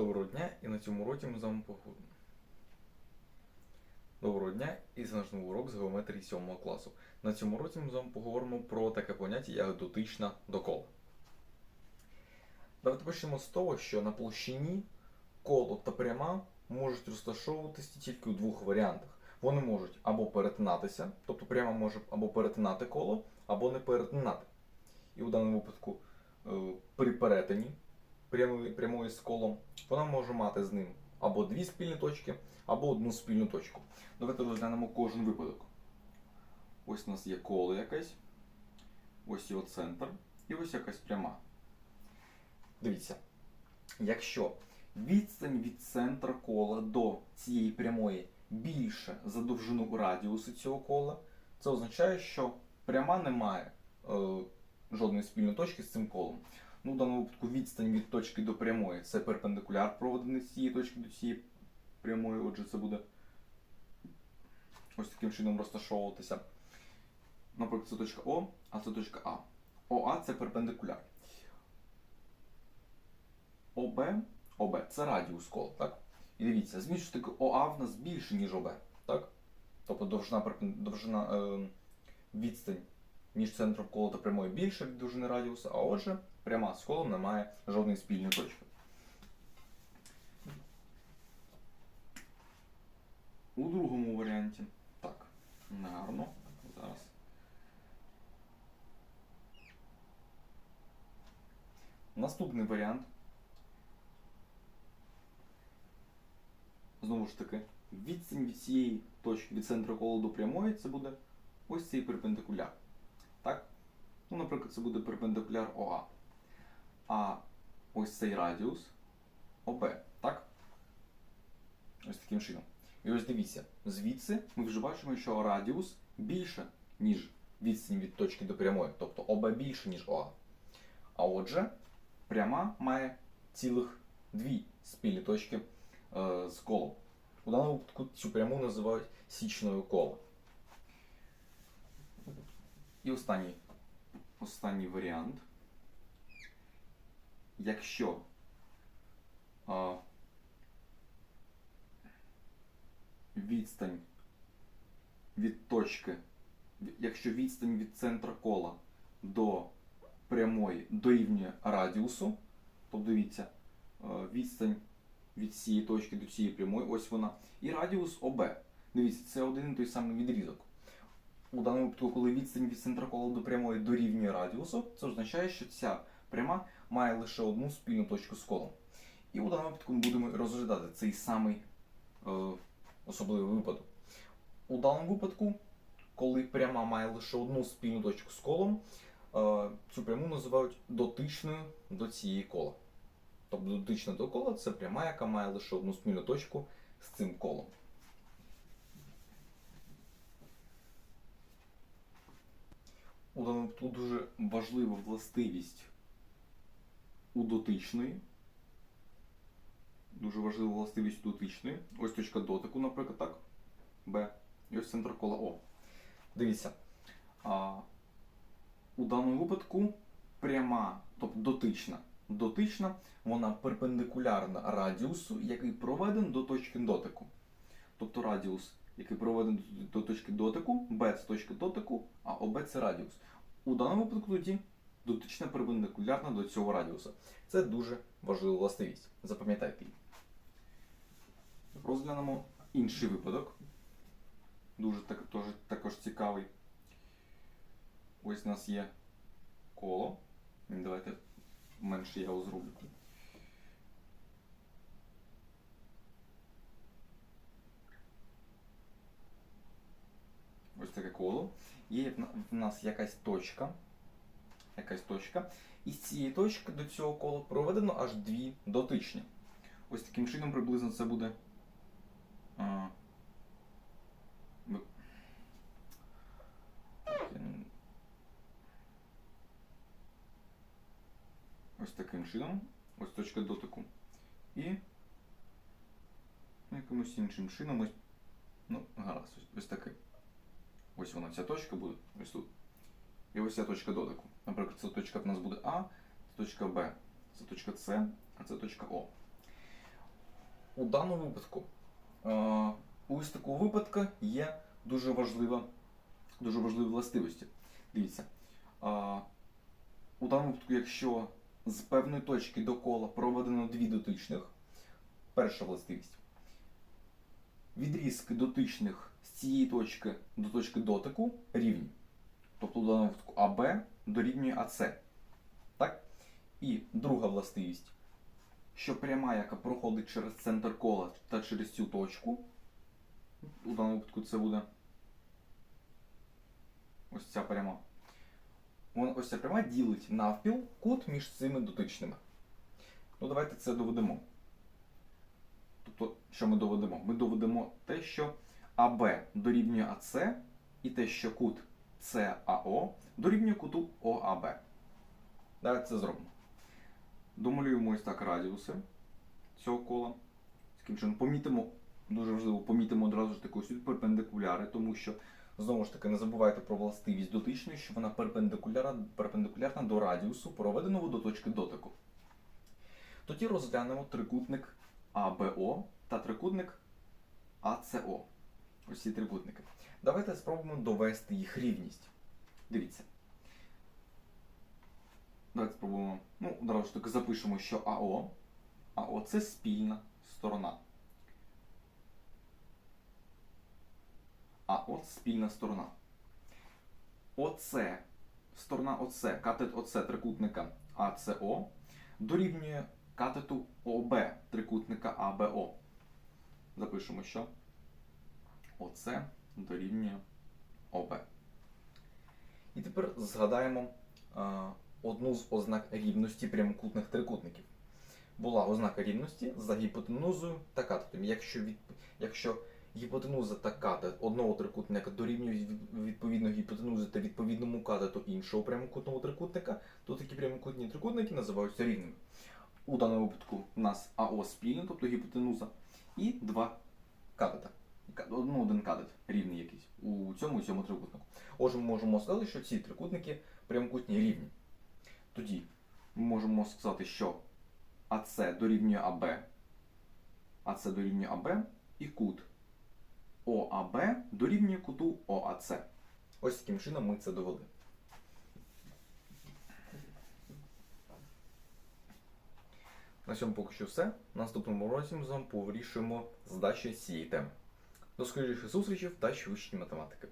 Доброго дня і на цьому уроці ми з вами поговоримо. Доброго дня і новий урок з геометрії 7 класу. На цьому уроці ми з вами поговоримо про таке поняття, як дотична до кола. Давайте почнемо з того, що на площині коло та пряма можуть розташовуватися тільки у двох варіантах. Вони можуть або перетинатися, тобто пряма може або перетинати коло, або не перетинати. І у даному випадку е, при перетині з колом, вона може мати з ним або дві спільні точки, або одну спільну точку. Давайте розглянемо кожен випадок. Ось у нас є коло якесь, ось його центр, і ось якась пряма. Дивіться, якщо відстань від центра кола до цієї прямої більше за довжину радіусу цього кола, це означає, що пряма не має е, жодної спільної точки з цим колом. Ну, в даному випадку відстань від точки до прямої це перпендикуляр, проведений з цієї точки до цієї прямої, отже, це буде ось таким чином розташовуватися. Наприклад, це точка О, а це точка А. ОА це перпендикуляр. ОБ, ОБ це радіус кола, так? І дивіться, зміст що таки ОА в нас більше, ніж ОБ, так? Тобто довжина, довжина е, відстань між центром кола та прямою більше від довжини радіуса, а отже, пряма з колом не має жодної спільної точки. У другому варіанті. Так, негарно. Зараз. Наступний варіант. Знову ж таки, відстань від цієї точки від центру кола до прямої це буде ось цей перпендикуляр. Так? Ну, наприклад, це буде перпендикуляр ОА. А ось цей радіус ОБ. Так? Ось таким чином. І ось дивіться, звідси ми вже бачимо, що радіус більше, ніж відстань від точки до прямої, тобто ОБ більше, ніж ОА. А отже, пряма має цілих дві спільні точки е, з колом. У даному випадку цю пряму називають січною кола. І останній, останній варіант. Якщо а, відстань від точки, якщо відстань від центра кола до прямої дорівнює радіусу, то дивіться, відстань від цієї точки до цієї прямої, ось вона, і радіус ОБ. Дивіться, це один і той самий відрізок. У даному випадку, коли відстань від центра кола до прямої дорівнює радіусу, це означає, що ця пряма має лише одну спільну точку з колом. І у даному випадку ми будемо розглядати цей самий е, особливий випадок. У даному випадку, коли пряма має лише одну спільну точку з колом, е, цю пряму називають дотичною до цієї кола. Тобто дотична до кола це пряма, яка має лише одну спільну точку з цим колом. У даному випадку дуже важлива властивість у дотичної. Дуже важлива властивість у дотичної. Ось точка дотику, наприклад, так. Б. І ось центр кола О. Дивіться. А, у даному випадку пряма, тобто дотична. Дотична, вона перпендикулярна радіусу, який проведен до точки дотику. Тобто радіус, який проведений до точки дотику, B це точка дотику, а ОБ це радіус. У даному випадку тоді дотична перпендикулярна до цього радіуса. Це дуже важлива властивість. Запам'ятайте її. Розглянемо інший випадок. Дуже так, теж, також цікавий. Ось у нас є коло. Давайте менше я його зроблю. Ось таке коло. Є в нас якась точка. Якась точка. І з цієї точки до цього кола проведено аж дві дотичні. Ось таким чином приблизно це буде. Ось таким чином. Ось точка дотику. І якимось іншим чином ось. Ну, гаразд, ось, ось. Ось вона, ця точка буде, ось тут. І ось ця точка дотику. Наприклад, ця точка в нас буде А, це точка Б, це точка С, а це точка О. у даному випадку, е, у ось такого випадку є дуже важлива, дуже важливі властивості. Дивіться, е, у даному випадку, якщо з певної точки до кола проведено дві дотичних, перша властивість. Відрізки дотичних з цієї точки до точки дотику рівні. Тобто у даному випадку АБ дорівнює АС. Так? І друга властивість, що пряма, яка проходить через центр кола та через цю точку, у даному випадку це буде ось ця пряма. Ось ця пряма ділить навпіл кут між цими дотичними. Ну, давайте це доведемо. Тобто, що ми доведемо? Ми доведемо те, що АБ дорівнює АС, і те, що кут САО дорівнює куту. Давайте це зробимо. Домалюємо ось так радіуси цього кола. Чином, помітимо, дуже важливо, помітимо одразу ж таки ось перпендикуляри, тому що, знову ж таки, не забувайте про властивість дотичної, що вона перпендикулярна, перпендикулярна до радіусу, проведеного до точки дотику. Тоді розглянемо трикутник АБО та трикутник АЦО. Ось ці трикутники. Давайте спробуємо довести їх рівність. Дивіться. Давайте спробуємо. Ну, одразу ж таки запишемо, що АО. АО це спільна сторона. АО спільна сторона. ОЦ, сторона ОЦ, катет ОЦ трикутника АЦО дорівнює катету ОБ трикутника АБО. Запишемо, що ОЦ дорівнює ОБ. І тепер згадаємо а, одну з ознак рівності прямокутних трикутників. Була ознака рівності за гіпотенузою та катетом. Якщо, від, якщо гіпотенуза та катет одного трикутника дорівнюють від- відповідно гіпотенузи та відповідному катету іншого прямокутного трикутника, то такі прямокутні трикутники називаються рівними. У даному випадку у нас АО спільне, тобто гіпотенуза, і два катета. Ну, один катет рівний якийсь у цьому і цьому трикутнику. Отже, ми можемо сказати, що ці трикутники прямокутні рівні. Тоді ми можемо сказати, що АС дорівнює АБ, АС дорівнює АБ і кут ОАБ дорівнює куту ОАЦ. Ось таким чином ми це довели. На цьому поки що все. В наступному році ми з вами повирішуємо задачі цієї теми. До скоріших зустрічей в дачі вивчення математики.